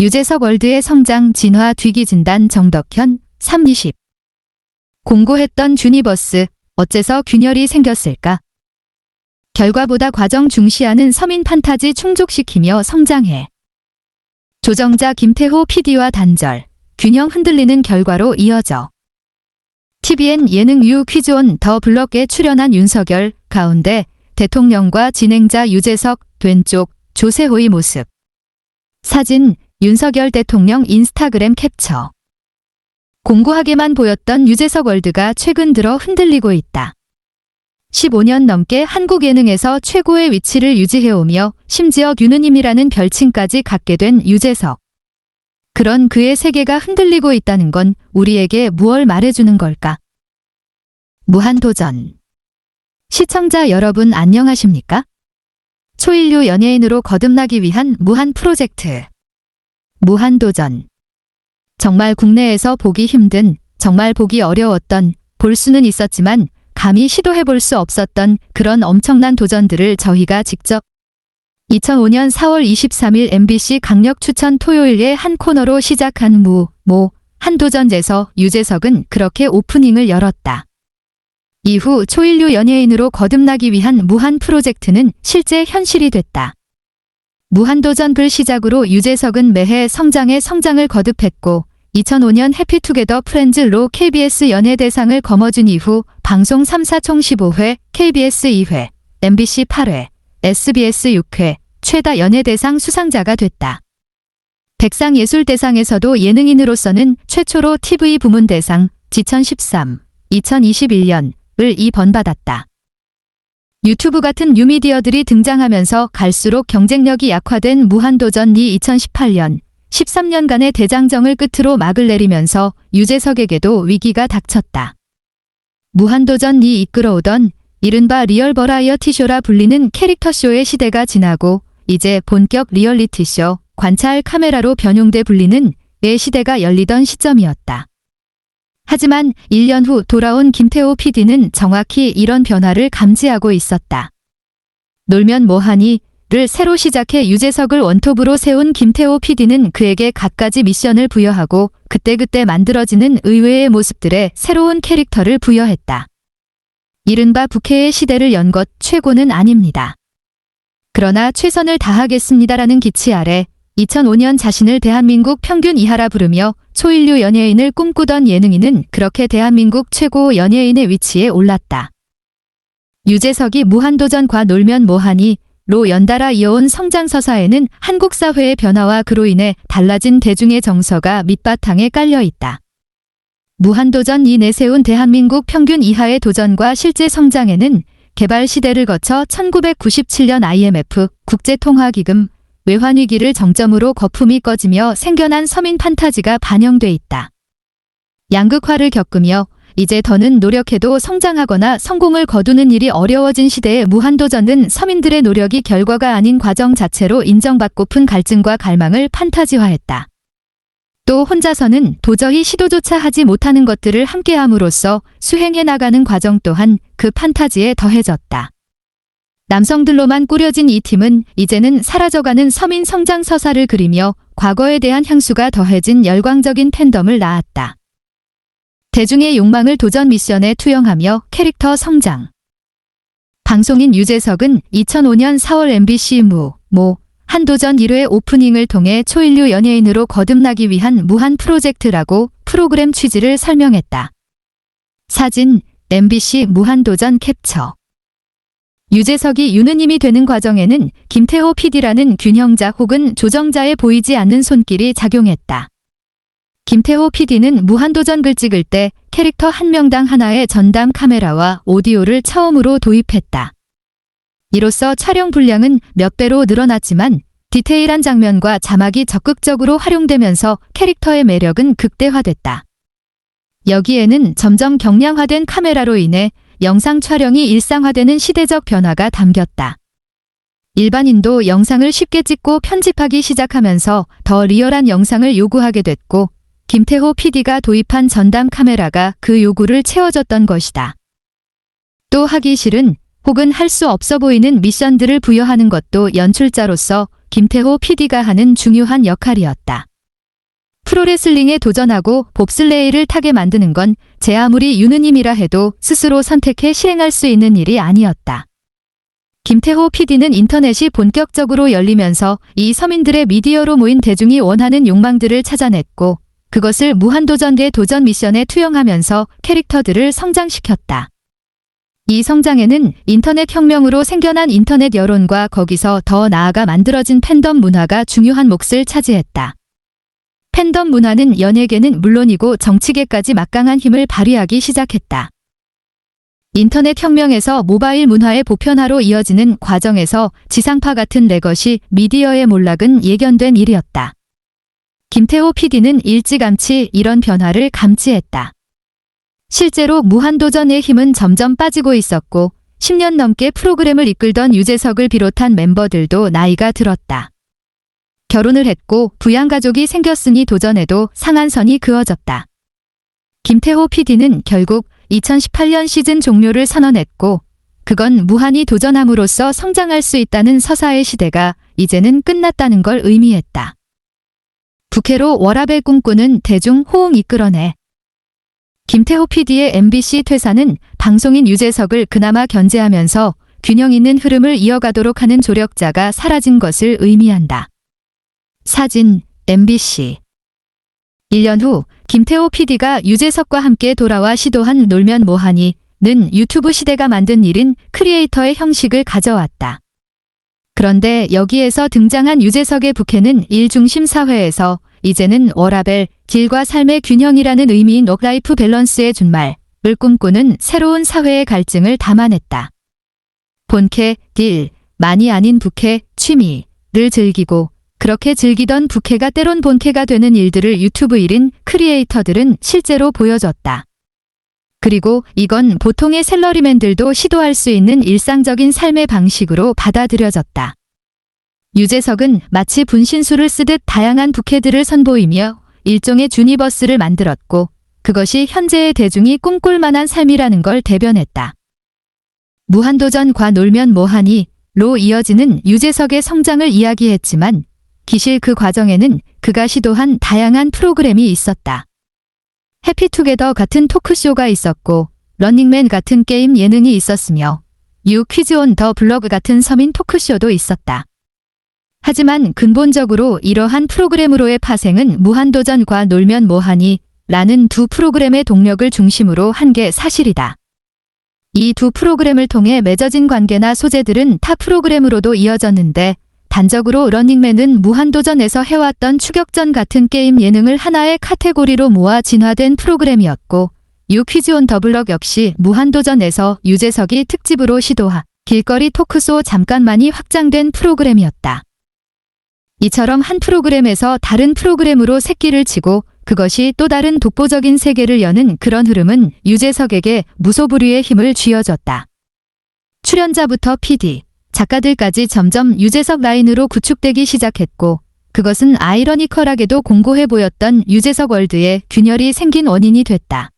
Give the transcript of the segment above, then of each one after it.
유재석 월드의 성장 진화 뒤기 진단 정덕현 320 공고했던 주니버스 어째서 균열이 생겼을까? 결과보다 과정 중시하는 서민 판타지 충족시키며 성장해. 조정자 김태호 PD와 단절, 균형 흔들리는 결과로 이어져. TVN 예능 유 퀴즈온 더 블럭에 출연한 윤석열 가운데 대통령과 진행자 유재석 왼쪽 조세호의 모습. 사진 윤석열 대통령 인스타그램 캡처. 공고하게만 보였던 유재석 월드가 최근 들어 흔들리고 있다. 15년 넘게 한국 예능에서 최고의 위치를 유지해오며 심지어 유느님이라는 별칭까지 갖게 된 유재석. 그런 그의 세계가 흔들리고 있다는 건 우리에게 무얼 말해주는 걸까? 무한도전. 시청자 여러분 안녕하십니까? 초인류 연예인으로 거듭나기 위한 무한 프로젝트. 무한도전. 정말 국내에서 보기 힘든, 정말 보기 어려웠던, 볼 수는 있었지만 감히 시도해 볼 수 없었던 그런 엄청난 도전들을 저희가 직접 2005년 4월 23일 MBC 강력 추천 토요일에 한 코너로 시작한 무, 모, 한도전에서 유재석은 그렇게 오프닝을 열었다. 이후 초인류 연예인으로 거듭나기 위한 무한 프로젝트는 실제 현실이 됐다. 무한도전 글 시작으로 유재석은 매해 성장에 성장을 거듭했고 2005년 해피투게더 프렌즈로 KBS 연예대상을 거머쥔 이후 방송 3사 총 15회, KBS 2회, MBC 8회, SBS 6회, 최다 연예대상 수상자가 됐다. 백상예술대상에서도 예능인으로서는 최초로 TV 부문 대상 2013, 2021년을 2번 받았다. 유튜브 같은 뉴미디어들이 등장하면서 갈수록 경쟁력이 약화된 무한도전이 2018년, 13년간의 대장정을 끝으로 막을 내리면서 유재석에게도 위기가 닥쳤다. 무한도전이 이끌어오던 이른바 리얼 버라이어티쇼라 불리는 캐릭터쇼의 시대가 지나고 이제 본격 리얼리티쇼, 관찰 카메라로 변용돼 불리는 의 시대가 열리던 시점이었다. 하지만 1년 후 돌아온 김태호 PD는 정확히 이런 변화를 감지하고 있었다. 놀면 뭐하니? 를 새로 시작해 유재석을 원톱으로 세운 김태호 PD는 그에게 갖가지 미션을 부여하고 그때그때 만들어지는 의외의 모습들에 새로운 캐릭터를 부여했다. 이른바 부캐의 시대를 연 것 최고는 아닙니다. 그러나 최선을 다하겠습니다라는 기치 아래 2005년 자신을 대한민국 평균 이하라 부르며 초인류 연예인을 꿈꾸던 예능인은 그렇게 대한민국 최고 연예인의 위치에 올랐다. 유재석이 무한도전과 놀면 뭐하니 로 연달아 이어온 성장서사에는 한국 사회의 변화와 그로 인해 달라진 대중의 정서가 밑바탕에 깔려 있다. 무한도전 이 내세운 대한민국 평균 이하의 도전과 실제 성장에는 개발 시대를 거쳐 1997년 IMF 국제통화기금 외환위기를 정점으로 거품이 꺼지며 생겨난 서민 판타지가 반영돼 있다. 양극화를 겪으며 이제 더는 노력해도 성장하거나 성공을 거두는 일이 어려워진 시대의 무한도전은 서민들의 노력이 결과가 아닌 과정 자체로 인정받고픈 갈증과 갈망을 판타지화했다. 또 혼자서는 도저히 시도조차 하지 못하는 것들을 함께함으로써 수행해 나가는 과정 또한 그 판타지에 더해졌다. 남성들로만 꾸려진 이 팀은 이제는 사라져가는 서민 성장 서사를 그리며 과거에 대한 향수가 더해진 열광적인 팬덤을 낳았다. 대중의 욕망을 도전 미션에 투영하며 캐릭터 성장. 방송인 유재석은 2005년 4월 MBC 무, 모, 한도전 1회 오프닝을 통해 초인류 연예인으로 거듭나기 위한 무한 프로젝트라고 프로그램 취지를 설명했다. 사진, MBC 무한도전 캡처. 유재석이 유느님이 되는 과정에는 김태호 PD라는 균형자 혹은 조정자에 보이지 않는 손길이 작용했다. 김태호 PD는 무한도전 글 찍을 때 캐릭터 한 명당 하나의 전담 카메라와 오디오를 처음으로 도입했다. 이로써 촬영 분량은 몇 배로 늘어났지만 디테일한 장면과 자막이 적극적으로 활용되면서 캐릭터의 매력은 극대화됐다. 여기에는 점점 경량화된 카메라로 인해 영상 촬영이 일상화되는 시대적 변화가 담겼다. 일반인도 영상을 쉽게 찍고 편집하기 시작하면서 더 리얼한 영상을 요구하게 됐고 김태호 PD가 도입한 전담 카메라가 그 요구를 채워줬던 것이다. 또 하기 싫은 혹은 할 수 없어 보이는 미션들을 부여하는 것도 연출자로서 김태호 PD가 하는 중요한 역할이었다. 프로레슬링에 도전하고 봅슬레이를 타게 만드는 건 제 아무리 유느님이라 해도 스스로 선택해 시행할 수 있는 일이 아니었다. 김태호 PD는 인터넷이 본격적으로 열리면서 이 서민들의 미디어로 모인 대중이 원하는 욕망들을 찾아냈고 그것을 무한도전의 도전 미션에 투영하면서 캐릭터들을 성장시켰다. 이 성장에는 인터넷 혁명으로 생겨난 인터넷 여론과 거기서 더 나아가 만들어진 팬덤 문화가 중요한 몫을 차지했다. 팬덤 문화는 연예계는 물론이고 정치계까지 막강한 힘을 발휘하기 시작했다. 인터넷 혁명에서 모바일 문화의 보편화로 이어지는 과정에서 지상파 같은 레것이 미디어의 몰락은 예견된 일이었다. 김태호 PD는 일찌감치 이런 변화를 감지했다. 실제로 무한도전의 힘은 점점 빠지고 있었고 10년 넘게 프로그램을 이끌던 유재석을 비롯한 멤버들도 나이가 들었다. 결혼을 했고 부양가족이 생겼으니 도전에도 상한선이 그어졌다. 김태호 PD는 결국 2018년 시즌 종료를 선언했고 그건 무한히 도전함으로써 성장할 수 있다는 서사의 시대가 이제는 끝났다는 걸 의미했다. 부캐로 워라벨 꿈꾸는 대중 호응 이끌어내. 김태호 PD의 MBC 퇴사는 방송인 유재석을 그나마 견제하면서 균형 있는 흐름을 이어가도록 하는 조력자가 사라진 것을 의미한다. 사진 MBC 1년 후 김태호 PD가 유재석과 함께 돌아와 시도한 놀면 뭐하니 는 유튜브 시대가 만든 일인 크리에이터의 형식을 가져왔다. 그런데 여기에서 등장한 유재석의 부캐는 일중심 사회에서 이제는 워라벨, 길과 삶의 균형이라는 의미인 워크라이프 밸런스의 준말을 꿈꾸는 새로운 사회의 갈증을 담아냈다. 본캐, 딜, 많이 아닌 부캐, 취미를 즐기고 그렇게 즐기던 부캐가 때론 본캐가 되는 일들을 유튜브 일인 크리에이터들은 실제로 보여줬다. 그리고 이건 보통의 셀러리맨들도 시도할 수 있는 일상적인 삶의 방식으로 받아들여졌다. 유재석은 마치 분신술을 쓰듯 다양한 부캐들을 선보이며 일종의 주니버스를 만들었고 그것이 현재의 대중이 꿈꿀 만한 삶이라는 걸 대변했다. 무한도전과 놀면 뭐하니 로 이어지는 유재석의 성장을 이야기했지만 기실 그 과정에는 그가 시도한 다양한 프로그램이 있었다. 해피투게더 같은 토크쇼가 있었고 런닝맨 같은 게임 예능이 있었으며 유 퀴즈 온 더 블로그 같은 서민 토크쇼도 있었다. 하지만 근본적으로 이러한 프로그램으로의 파생은 무한도전과 놀면 뭐하니 라는 두 프로그램의 동력을 중심으로 한 게 사실이다. 이 두 프로그램을 통해 맺어진 관계나 소재들은 타 프로그램으로도 이어졌는데 단적으로 러닝맨은 무한도전에서 해왔던 추격전 같은 게임 예능을 하나의 카테고리로 모아 진화된 프로그램이었고 유 퀴즈 온 더블럭 역시 무한도전에서 유재석이 특집으로 시도하 길거리 토크쇼 잠깐만이 확장된 프로그램이었다. 이처럼 한 프로그램에서 다른 프로그램으로 새끼를 치고 그것이 또 다른 독보적인 세계를 여는 그런 흐름은 유재석에게 무소불위의 힘을 쥐어줬다. 출연자부터 PD, 작가들까지 점점 유재석 라인으로 구축되기 시작했고 그것은 아이러니컬하게도 공고해 보였던 유재석 월드에 균열이 생긴 원인이 됐다.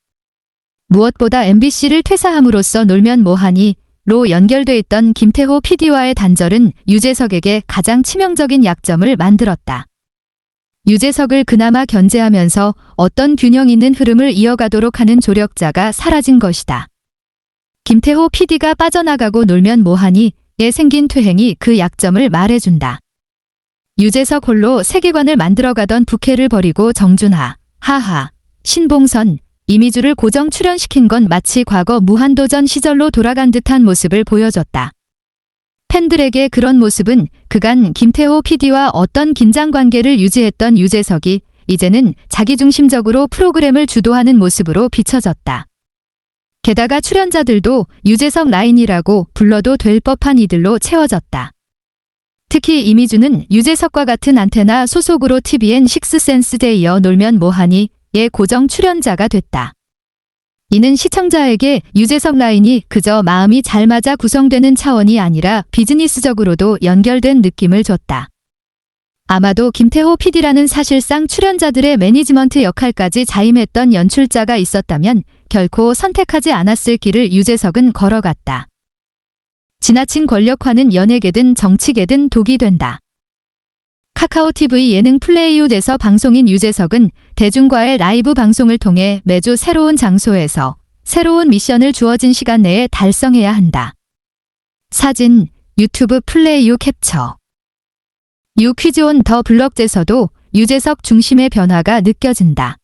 무엇보다 MBC를 퇴사함으로써 놀면 뭐하니 로 연결돼 있던 김태호 PD와의 단절은 유재석에게 가장 치명적인 약점을 만들었다. 유재석을 그나마 견제하면서 어떤 균형 있는 흐름을 이어가도록 하는 조력자가 사라진 것이다. 김태호 PD가 빠져나가고 놀면 뭐하니 에 생긴 퇴행이 그 약점을 말해준다. 유재석 홀로 세계관을 만들어가던 부캐를 버리고 정준하, 하하, 신봉선, 이미주를 고정 출연시킨 건 마치 과거 무한도전 시절로 돌아간 듯한 모습을 보여줬다. 팬들에게 그런 모습은 그간 김태호 PD와 어떤 긴장 관계를 유지했던 유재석이 이제는 자기중심적으로 프로그램을 주도하는 모습으로 비춰졌다. 게다가 출연자들도 유재석 라인이라고 불러도 될 법한 이들로 채워졌다. 특히 이미주는 유재석과 같은 안테나 소속으로 TVN 식스센스에 이어 놀면 뭐하니 의 고정 출연자가 됐다. 이는 시청자에게 유재석 라인이 그저 마음이 잘 맞아 구성되는 차원이 아니라 비즈니스적으로도 연결된 느낌을 줬다. 아마도 김태호 PD라는 사실상 출연자들의 매니지먼트 역할까지 자임했던 연출자가 있었다면 결코 선택하지 않았을 길을 유재석은 걸어갔다. 지나친 권력화는 연예계든 정치계든 독이 된다. 카카오 TV 예능 플레이웃에서 방송인 유재석은 대중과의 라이브 방송을 통해 매주 새로운 장소에서 새로운 미션을 주어진 시간 내에 달성해야 한다. 사진, 유튜브 플레이웃 캡처. 유 퀴즈온 더 블럭제서도 유재석 중심의 변화가 느껴진다.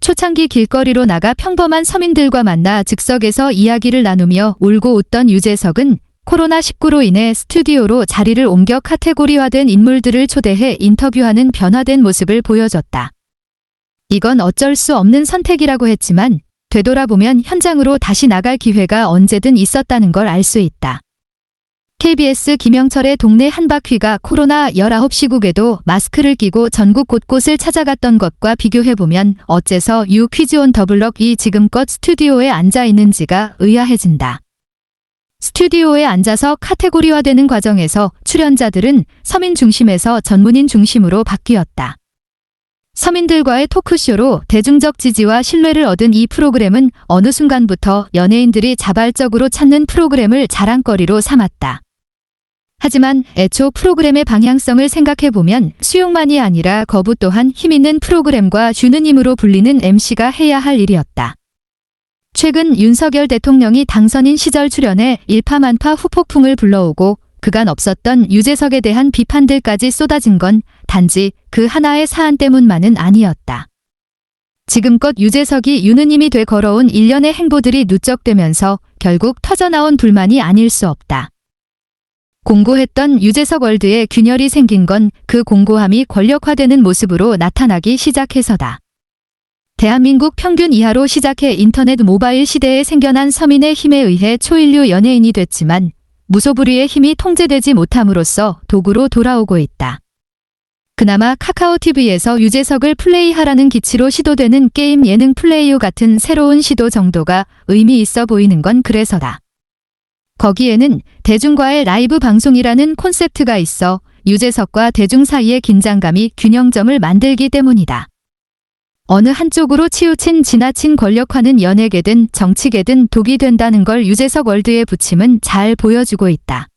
초창기 길거리로 나가 평범한 서민들과 만나 즉석에서 이야기를 나누며 울고 웃던 유재석은 코로나19로 인해 스튜디오로 자리를 옮겨 카테고리화된 인물들을 초대해 인터뷰하는 변화된 모습을 보여줬다. 이건 어쩔 수 없는 선택이라고 했지만 되돌아보면 현장으로 다시 나갈 기회가 언제든 있었다는 걸 알 수 있다. KBS 김영철의 동네 한바퀴가 코로나 19시국에도 마스크를 끼고 전국 곳곳을 찾아갔던 것과 비교해보면 어째서 유 퀴즈 온 더블럭 이 지금껏 스튜디오에 앉아 있는지가 의아해진다. 스튜디오에 앉아서 카테고리화되는 과정에서 출연자들은 서민 중심에서 전문인 중심으로 바뀌었다. 서민들과의 토크쇼로 대중적 지지와 신뢰를 얻은 이 프로그램은 어느 순간부터 연예인들이 자발적으로 찾는 프로그램을 자랑거리로 삼았다. 하지만 애초 프로그램의 방향성을 생각해보면 수용만이 아니라 거부 또한 힘있는 프로그램과 주느님으로 불리는 MC가 해야 할 일이었다. 최근 윤석열 대통령이 당선인 시절 출연해 일파만파 후폭풍을 불러오고 그간 없었던 유재석에 대한 비판들까지 쏟아진 건 단지 그 하나의 사안 때문만은 아니었다. 지금껏 유재석이 유느님이 돼 걸어온 일련의 행보들이 누적되면서 결국 터져나온 불만이 아닐 수 없다. 공고했던 유재석 월드에 균열이 생긴 건 그 공고함이 권력화되는 모습으로 나타나기 시작해서다. 대한민국 평균 이하로 시작해 인터넷 모바일 시대에 생겨난 서민의 힘에 의해 초인류 연예인이 됐지만 무소불위의 힘이 통제되지 못함으로써 도구로 돌아오고 있다. 그나마 카카오TV에서 유재석을 플레이하라는 기치로 시도되는 게임 예능 플레이오 같은 새로운 시도 정도가 의미 있어 보이는 건 그래서다. 거기에는 대중과의 라이브 방송이라는 콘셉트가 있어 유재석과 대중 사이의 긴장감이 균형점을 만들기 때문이다. 어느 한쪽으로 치우친 지나친 권력화는 연예계든 정치계든 독이 된다는 걸 유재석 월드의 부침은 잘 보여주고 있다.